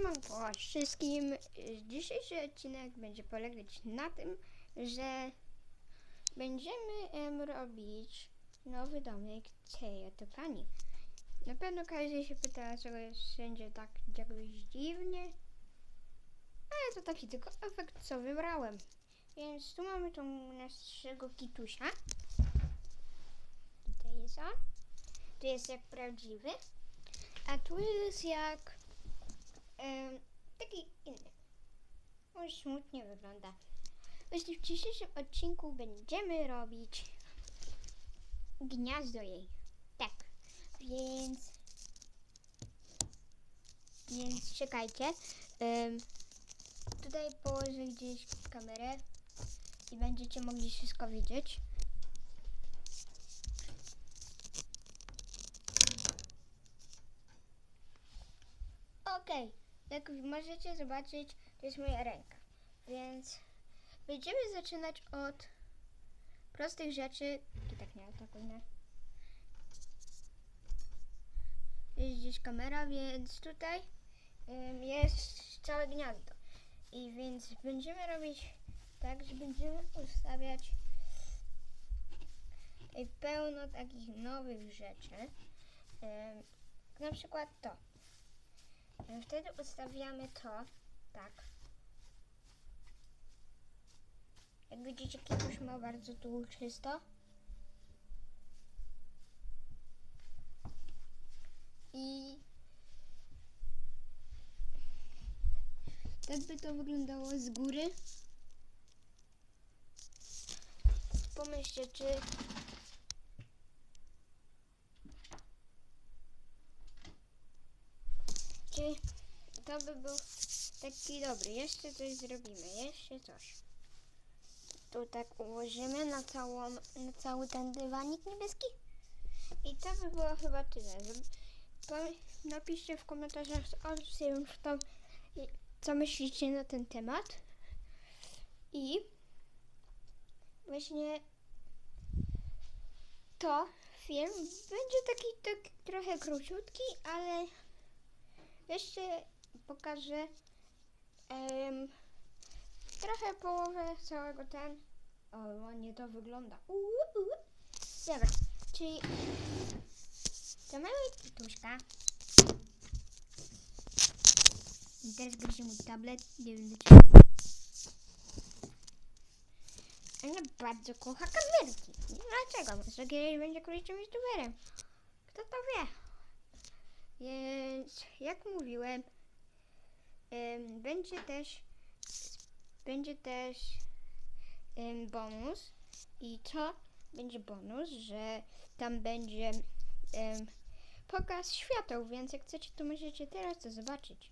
Siemanko wszystkim. Dzisiejszy odcinek będzie polegać na tym, że będziemy em, robić nowy domek tej oto pani. Na pewno każdy się pyta, dlaczego jest wszędzie tak jakoś dziwnie. Ale to taki tylko efekt, co wybrałem. Więc tu mamy tą naszego kitusia. Tutaj jest on. Tu jest jak prawdziwy. A tu jest jak taki inny. On smutnie wygląda. Właśnie w dzisiejszym odcinku będziemy robić gniazdo jej. Tak. Więc więc czekajcie. Tutaj położę gdzieś kamerę i będziecie mogli wszystko widzieć. Okej, jak możecie zobaczyć, to jest moja ręka. Więc będziemy zaczynać od prostych rzeczy. I tak nie atakujmy. Jest gdzieś kamera, więc tutaj jest całe gniazdo. I więc będziemy robić tak, że będziemy ustawiać pełno takich nowych rzeczy. Na przykład to. Wtedy ustawiamy to tak. Jak widzicie, kiedyś ma bardzo tu czysto. I tak by to wyglądało z góry. Pomyślcie, czy To by był taki dobry. Jeszcze coś zrobimy. Jeszcze coś. Tu tak ułożymy na, całą, na cały ten dywanik niebieski. I to by było chyba tyle. Napiszcie w komentarzach to, i- co myślicie na ten temat. I właśnie to film będzie taki, taki trochę króciutki, ale jeszcze pokażę em, trochę połowę całego ten. O, ładnie to wygląda. Uuu, uuu. Dobra, czyli to mamy kituszka. I teraz gryzie mój tablet. Nie wiem dlaczego. Ona bardzo kocha kamerki. Nie dlaczego. Może kiedyś będzie królewskim youtuberem. Kto to wie? Więc jak mówiłem, em, będzie też będzie też em, bonus i to będzie bonus, że tam będzie em, pokaz świateł, więc jak chcecie, to możecie teraz to zobaczyć.